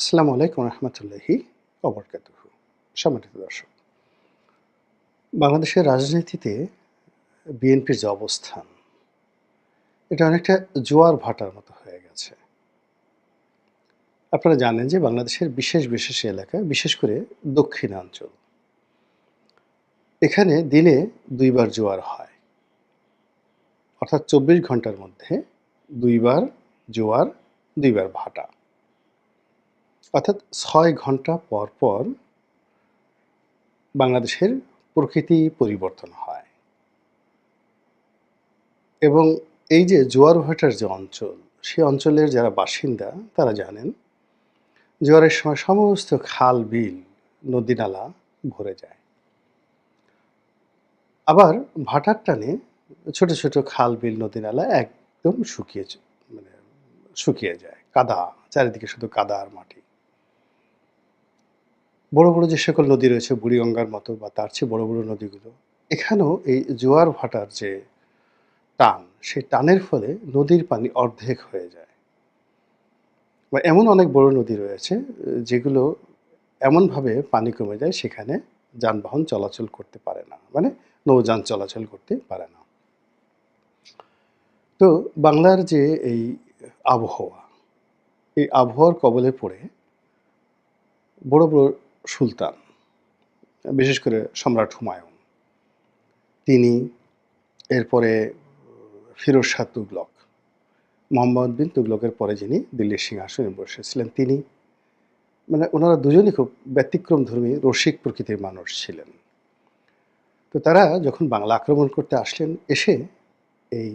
আসসালামু আলাইকুম রহমতুল্লাহি অবরকাতুহ সম্মানিত দর্শক, বাংলাদেশের রাজনীতিতে বিএনপির যে অবস্থান, এটা অনেকটা জোয়ার ভাটার মতো হয়ে গেছে। আপনারা জানেন যে বাংলাদেশের বিশেষ বিশেষ এলাকা, বিশেষ করে দক্ষিণাঞ্চল, এখানে দিনে দুইবার জোয়ার হয়। অর্থাৎ চব্বিশ ঘণ্টার মধ্যে দুইবার জোয়ার, দুইবার ভাটা। অর্থাৎ ছয় ঘণ্টা পর পর বাংলাদেশের প্রকৃতি পরিবর্তন হয়। এবং এই যে জোয়ার ভাটার যে অঞ্চল সেই অঞ্চলের যারা বাসিন্দা, তারা জানেন জোয়ারের সময় সমস্ত খাল, বিল, নদী নালা ভরে যায়। আবার ভাটার টানে ছোট ছোট খাল, বিল, নদী নালা একদম শুকিয়ে মানে শুকিয়ে যায়। কাদা, চারিদিকে শুধু কাদা আর মাটি। বড় বড় যে সকল নদী রয়েছে, বুড়িগঙ্গার মতো বা তার চেয়ে বড় বড় নদীগুলো, এখানেও এই জোয়ার ভাটার যে টান, সেই টানের ফলে নদীর পানি অর্ধেক হয়ে যায়। বা এমন অনেক বড় নদী রয়েছে, যেগুলো এমনভাবে পানি কমে যায়, সেখানে যানবাহন চলাচল করতে পারে না মানে নৌযান চলাচল করতে পারে না। তো বাংলার যে এই আবহাওয়া, এই আবহাওয়ার কবলে পড়ে বড় বড় সুলতান, বিশেষ করে সম্রাট হুমায়ুন। তিনি এরপরে ফিরোজ শাহ তুগলক, মোহাম্মদ বিন তুগলকের পরে যিনি দিল্লির সিংহাসনে বসেছিলেন, তিনি মানে ওনারা দুজনই খুব ব্যতিক্রম ধর্মী, রসিক প্রকৃতির মানুষ ছিলেন। তো তারা যখন বাংলা আক্রমণ করতে আসলেন, এসে এই,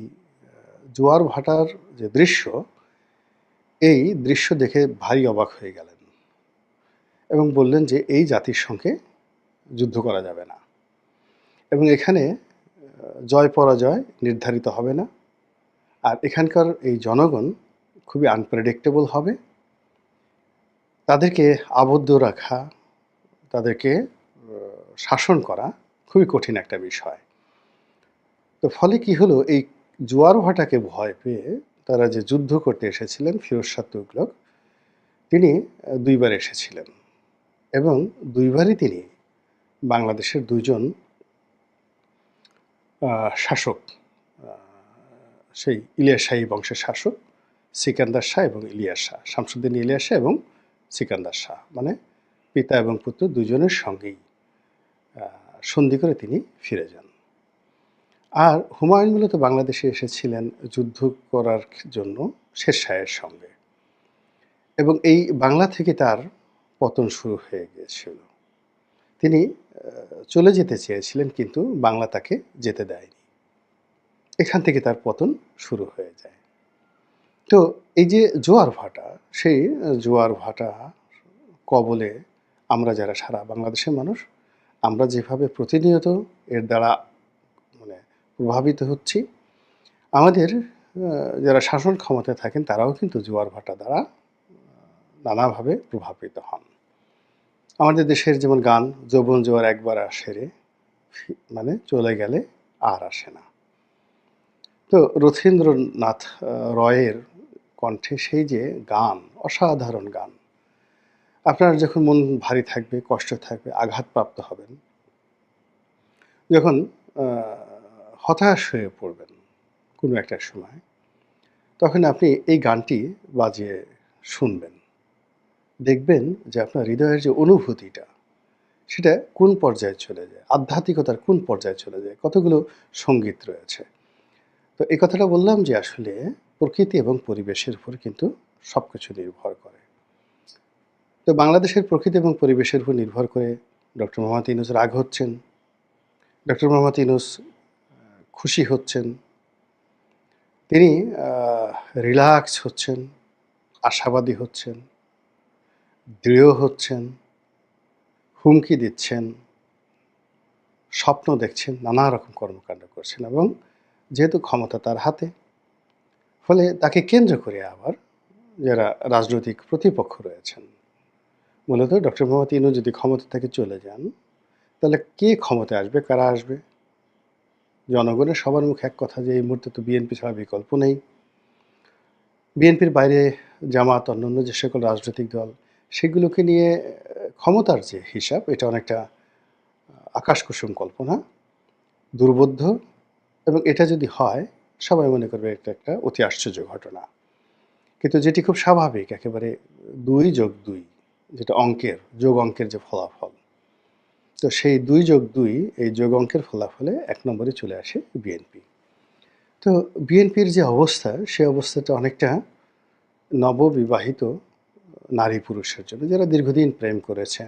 জোয়ার ভাটার যে দৃশ্য, এই দৃশ্য দেখে ভারী অবাক হয়ে গেলেন। এবং বললেন যে এই জাতির সঙ্গে যুদ্ধ করা যাবে না। এবং এখানে জয় পরাজয় নির্ধারিত হবে না। আর এখানকার এই জনগণ খুবই আনপ্রেডিক্টেবল হবে। তাদেরকে আবদ্ধ রাখা, তাদেরকে শাসন করা খুবই কঠিন একটা বিষয়। তো ফলে কি হলো, এই জোয়ার ভাটাকে ভয় পেয়ে তারা যে যুদ্ধ করতে এসেছিলেন ফিরোজ তুগলক, তিনি দুইবার এসেছিলেন। এবং দুইবারই তিনি বাংলাদেশের দুইজন শাসক সেই ইলিয়াস শাহী বংশের শাসক, সিকান্দার শাহ এবং ইলিয়াস শাহ, শামসুদ্দিন ইলিয়াস শাহ এবং সিকান্দার শাহ। মানে পিতা এবং পুত্র দুজনের সঙ্গেই সন্ধি করে তিনি ফিরে যান। আর হুমায়ুন মূলত বাংলাদেশে এসেছিলেন যুদ্ধ করার জন্য শের শাহের সঙ্গে। এবং এই বাংলা থেকে তার পতন শুরু হয়ে গিয়েছিল। তিনি চলে যেতে চেয়েছিলেন কিন্তু বাংলা তাকে যেতে দেয়নি। এখান থেকে তার পতন শুরু হয়ে যায়। তো এই যে জোয়ার ভাটা, সেই জোয়ার ভাটা কবলে আমরা যারা সারা বাংলাদেশের মানুষ, আমরা যেভাবে প্রতিনিয়ত এর দ্বারা মানে প্রভাবিত হচ্ছি, আমাদের যারা শাসন ক্ষমতায় থাকেন তারাও কিন্তু জোয়ার ভাটা দ্বারা নানাভাবে প্রভাবিত হন। আমাদের দেশের যেমন গান, যৌবন জোয়ার একবার আসে রে মানে চলে গেলে আর আসে না। তো রথীন্দ্রনাথ রয়ের কণ্ঠে সেই যে গান, অসাধারণ গান, আপনার যখন মন ভারী থাকবে, কষ্ট থাকবে, আঘাতপ্রাপ্ত হবেন, যখন হতাশ হয়ে পড়বেন কোনো একটা সময়, তখন আপনি এই গানটি বাজিয়ে শুনবেন। দেখবেন যে আপনার হৃদয়ের যে অনুভূতিটা সেটা কোন পর্যায়ে চলে যায়? আধ্যাত্মিকতার কোন পর্যায়ে চলে যায়? কতগুলো সংগীত রয়েছে? তো এই কথাটা বললাম যে আসলে প্রকৃতি এবং পরিবেশের উপর কিন্তু সব কিছু নির্ভর করে। তো বাংলাদেশের প্রকৃতি এবং পরিবেশের উপর নির্ভর করে ডক্টর মোহাম্মদ ইউনুস রাগ হচ্ছেন ডক্টর মোহাম্মদ ইউনুস আহ, খুশি হচ্ছেন তিনি রিল্যাক্স হচ্ছেন আশাবাদী হচ্ছেন। দৃঢ় হচ্ছেন, হুমকি দিচ্ছেন, স্বপ্ন দেখছেন, নানা রকম কর্মকাণ্ড করছেন এবং যেহেতু ক্ষমতা তার হাতে, ফলে তাকে কেন্দ্র করে আবার যারা রাজনৈতিক প্রতিপক্ষ রয়েছেন, মূলত ডক্টর মোহাম্মদ ইনু যদি ক্ষমতা থেকে চলে যান, তাহলে কে ক্ষমতায় আসবে, কারা আসবে? জনগণের সবার মুখে এক কথা যে এই মুহূর্তে তো বিএনপি ছাড়া বিকল্প নেই। বিএনপির বাইরে জামাত, অন্যান্য যে সকল রাজনৈতিক দল সেগুলোকে নিয়ে ক্ষমতার যে হিসাব, এটা অনেকটা আকাশকুসুম কল্পনা, দুর্বোধ্য এবং এটা যদি হয়, সবাই মনে করবে এটা একটা অতি আশ্চর্য ঘটনা। কিন্তু যেটি খুব স্বাভাবিক, একেবারে দুই যোগ দুই, যেটা অঙ্কের, যোগ অঙ্কের যে ফলাফল। তো সেই দুই যোগ দুই, এই যোগ অঙ্কের ফলাফলে এক নম্বরে চলে আসে বিএনপি। তো বিএনপির যে অবস্থা, সে অবস্থাটা অনেকটা নববিবাহিত নারী পুরুষের জন্য, যারা দীর্ঘদিন প্রেম করেছে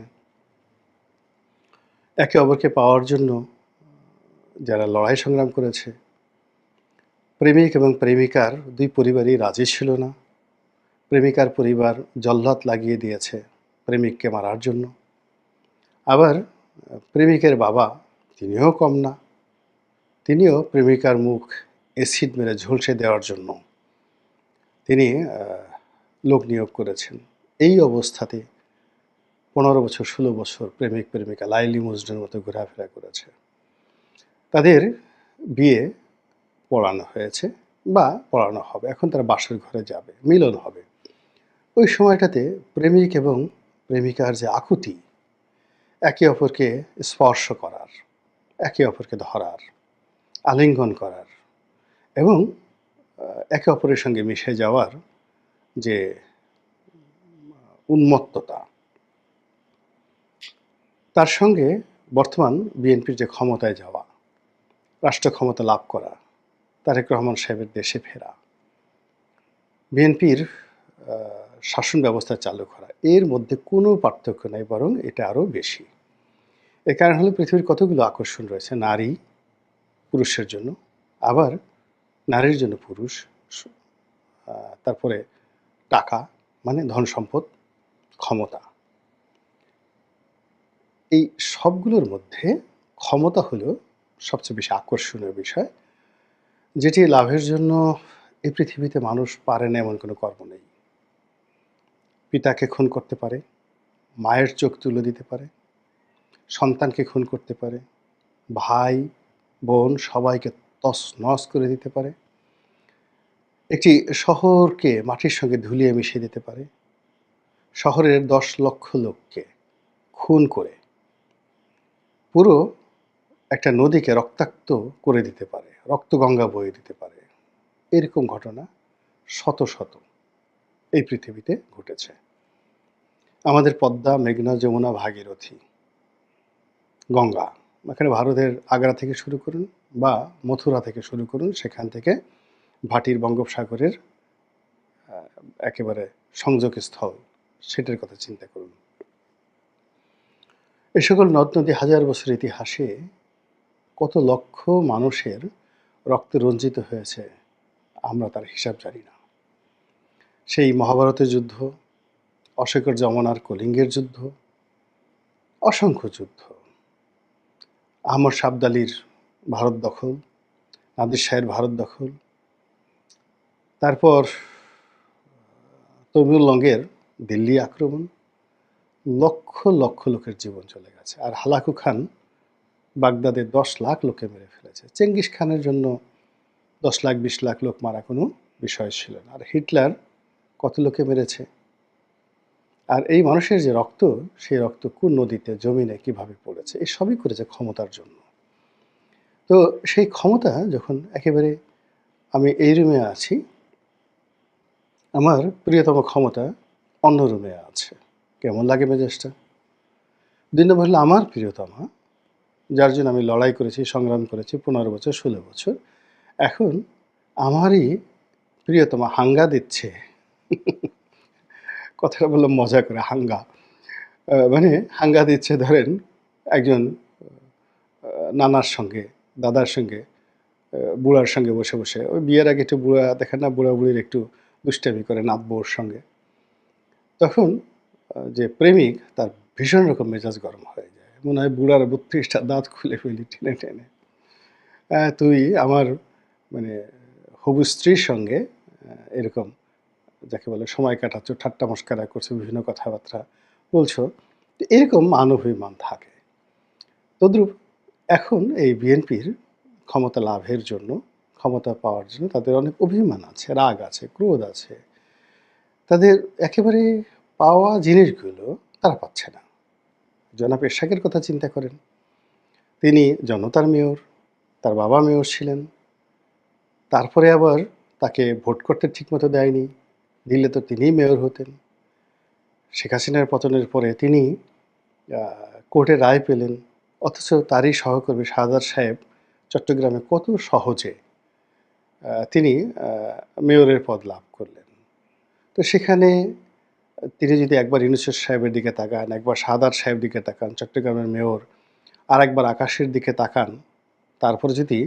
একে অপরকে পাওয়ার জন্য যারা লড়াই সংগ্রাম করেছে, প্রেমিক এবং প্রেমিকার দুই পরিবারই রাজি ছিল না। প্রেমিকার পরিবার জল্লাদ লাগিয়ে দিয়েছে প্রেমিককে মারার জন্য। আবার প্রেমিকের বাবা তিনিও কম না। তিনিও প্রেমিকার মুখ অ্যাসিড মেরে ঝলসে দেওয়ার জন্য তিনি লোক নিয়োগ করেছেন। এই অবস্থাতে পনেরো বছর, ষোলো বছর প্রেমিক, প্রেমিকা লাইলি মজনুর মতো ঘোরাফেরা করেছে। তাদের বিয়ে পড়ানো হয়েছে বা পড়ানো হবে। এখন তারা বাসর ঘরে যাবে, মিলন হবে। ওই সময়টাতে প্রেমিক এবং প্রেমিকার যে আকুতি, একে অপরকে স্পর্শ করার, একে অপরকে ধরার, আলিঙ্গন করার এবং একে অপরের সঙ্গে মিশে যাওয়ার যে উন্মত্ততা। তার সঙ্গে বর্তমান বিএনপির যে ক্ষমতায় যাওয়া, রাষ্ট্র ক্ষমতা লাভ করা, তারেক রহমান সাহেবের দেশে ফেরা, বিএনপির শাসন ব্যবস্থা চালু করা, এর মধ্যে কোনো পার্থক্য নেই, বরং এটা আরও বেশি। এর কারণ হলো পৃথিবীর কতগুলো আকর্ষণ রয়েছে, নারী, পুরুষের জন্য, আবার নারীর জন্য পুরুষ তারপরে টাকা মানে ধন সম্পদ ক্ষমতা। এই সবগুলোর মধ্যে ক্ষমতা হলো সবচেয়ে বেশি আকর্ষণীয় বিষয়, যেটি লাভের জন্য এই পৃথিবীতে মানুষ পারে না এমন কোনো কর্ম নেই। পিতাকে খুন করতে পারে, মায়ের চোখ তুলে দিতে পারে, সন্তানকে খুন করতে পারে, ভাই, বোন সবাইকে তস নস করে দিতে পারে, একটি শহরকে মাটির সঙ্গে ধুলিয়ে মিশিয়ে দিতে পারে শহরের দশ লক্ষ লোককে খুন করে পুরো একটা নদীকে রক্তাক্ত করে দিতে পারে, রক্তগঙ্গা বয়ে দিতে পারে। এরকম ঘটনা শত শত এই পৃথিবীতে ঘটেছে। আমাদের পদ্মা, মেঘনা, যমুনা, ভাগীরথী, গঙ্গা, এখানে ভারতের আগ্রা থেকে শুরু করুন বা মথুরা থেকে শুরু করুন, সেখান থেকে ভাটির বঙ্গোপসাগরের একেবারে সংযোগস্থল সেটার কথা চিন্তা করুন। এ সকল নদ নদী হাজার বছর ইতিহাসে কত লক্ষ মানুষের রক্তে রঞ্জিত হয়েছে, আমরা তার হিসাব জানি না। সেই মহাভারতের যুদ্ধ অশেখর যমনার কলিঙ্গের যুদ্ধ, অসংখ্য যুদ্ধ। আহমদ সাবদালির ভারত দখল, নাদির শাহের ভারত দখল, তারপর তমিউল লঙ্গের দিল্লি আক্রমণ, লক্ষ লক্ষ লোকের জীবন চলে গেছে। আর হালাকু খান বাগদাদে দশ লাখ লোকে মেরে ফেলেছে। চেঙ্গিস খানের জন্য দশ লাখ, বিশ লাখ লোক মারা কোনো বিষয় ছিল না। আর হিটলার কত লোকে মেরেছে? আর এই মানুষের যে রক্ত, সেই রক্ত কোন নদীতে, জমিনে কীভাবে পড়েছে? এই সবই করেছে ক্ষমতার জন্য। তো সেই ক্ষমতা যখন একেবারে আমি এই রুমে আছি, আমার প্রিয়তম ক্ষমতা অন্য রুমে আছে। কেমন লাগে মেজাজটা? দুই নম্বর আমার প্রিয়তমা, যার জন্য আমি লড়াই করেছি, সংগ্রাম করেছি, পনেরো বছর, ষোলো বছর। এখন আমারই প্রিয়তমা হাঙ্গা দিচ্ছে। কথাটা বললাম মজা করে, হাঙ্গা। মানে হাঙ্গা দিচ্ছে, ধরেন একজন নানার সঙ্গে, দাদার সঙ্গে বুড়ার সঙ্গে বসে বসে। ওই বিয়ের আগে একটু বুড়া দেখেন না বুড়া বুড়ির একটু দুষ্টামি করে নাত বউর সঙ্গে। তখন যে প্রেমিক, তার ভীষণ রকম মেজাজ গরম হয়ে যায়। মনে হয় বুড়ার বত্রিশটা দাঁত খুলে ফেলি টেনে টেনে। তুই আমার মানে হবু স্ত্রীর সঙ্গে এরকম যাকে বলে সময় কাটাচ্ছ, ঠাট্টা মস্কারা করছ, বিভিন্ন কথাবার্তা বলছো এরকম মানবাভিমান থাকে। তদ্রূপ এখন এই বিএনপির ক্ষমতা লাভের জন্য, ক্ষমতা পাওয়ার জন্য তাদের অনেক অভিমান আছে, রাগ আছে, ক্রোধ আছে। তাদের একেবারে পাওয়া জিনিসগুলো তারা পাচ্ছে না। জনাব এরশাকের কথা চিন্তা করেন। তিনি জনতার মেয়র, তার বাবা মেয়র ছিলেন। তারপরে আবার তাকে ভোট করতে ঠিকমতো দেয়নি। দিলে তো তিনিই মেয়র হতেন। শেখ হাসিনার পতনের পরে তিনি কোর্টে রায় পেলেন। অথচ তারই সহকর্মী শাহাদার সাহেব চট্টগ্রামে কত সহজে তিনি মেয়রের পদ লাভ করলেন। তো সেখানে তিনি যদি একবার ইউনুসের সাহেবের দিকে তাকান, একবার সাদার সাহেব দিকে তাকান, চট্টগ্রামের মেয়র আর একবার আকাশের দিকে তাকান, তারপর যদি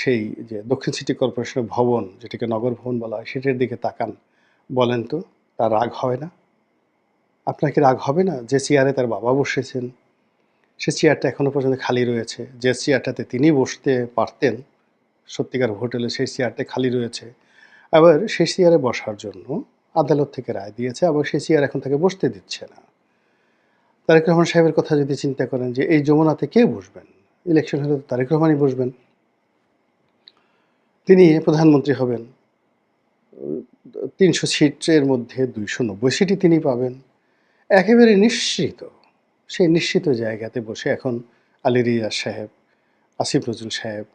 সেই যে দক্ষিণ সিটি কর্পোরেশনের ভবন, যেটাকে নগর ভবন বলা হয়, সেটার দিকে তাকান, বলেন তো, তার রাগ হয় না? আপনার কি রাগ হবে না? যে চেয়ারে তার বাবা বসেছেন, সে চেয়ারটা এখনও পর্যন্ত খালি রয়েছে, যে চেয়ারটাতে তিনি বসতে পারতেন, সত্যিকার হোটেলে সেই চেয়ারটা খালি রয়েছে আবার সেই চেয়ারে বসার জন্য আদালত থেকে রায় দিয়েছে, আবার সেই চেয়ার এখন তাকে বসতে দিচ্ছে না। তারেক রহমান সাহেবের কথা যদি চিন্তা করেন যে এই যমুনাতে কে বসবেন? ইলেকশন হলে তারেক রহমানই বসবেন। তিনি প্রধানমন্ত্রী হবেন। তিনশো সিটের মধ্যে দুইশো নব্বই সিটই তিনি পাবেন। একেবারে নিশ্চিত, সেই নিশ্চিত জায়গাতে বসে এখন আলী সাহেব, আসিফ নজরুল সাহেব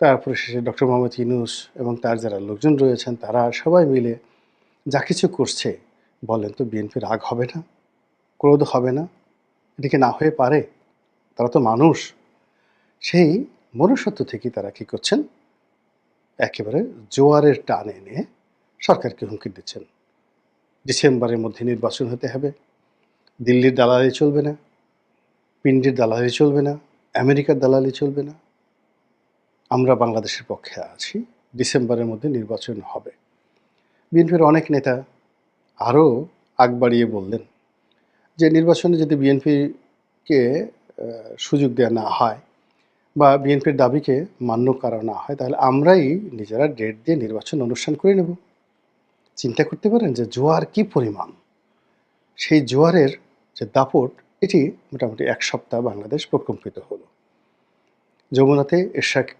তারপরে শেষে ডক্টর মোহাম্মদ ইউনুস এবং তার যারা লোকজন রয়েছেন, তারা সবাই মিলে যা কিছু করছে, বলেন তো বিএনপি রাগ হবে না? ক্রোধ হবে না? এদিকে না হয়ে পারে? তারা তো মানুষ। সেই মনুষ্যত্ব থেকেই তারা কি করছেন? একেবারে জোয়ারের টান এনে সরকারকে হুমকি দিচ্ছেন। ডিসেম্বরের মধ্যে নির্বাচন হতে হবে। দিল্লির দালালি চলবে না। পিন্ডির দালালি চলবে না। আমেরিকার দালালি চলবে না। আমরা বাংলাদেশের পক্ষে আছি। ডিসেম্বরের মধ্যে নির্বাচন হবে। বিএনপির অনেক নেতা আরও আগ বাড়িয়ে বললেন যে নির্বাচনে যদি বিএনপিকে সুযোগ দেওয়া না হয় বা বিএনপির দাবিকে মান্য করা না হয়, তাহলে আমরাই নিজেরা ডেট দিয়ে নির্বাচন অনুষ্ঠান করে নেব। চিন্তা করতে পারেন যে জোয়ার কি পরিমাণ? সেই জোয়ারের যে দাপট, এটি মোটামুটি এক সপ্তাহ বাংলাদেশ প্রকম্পিত হলো। যমুনাতে এরশাক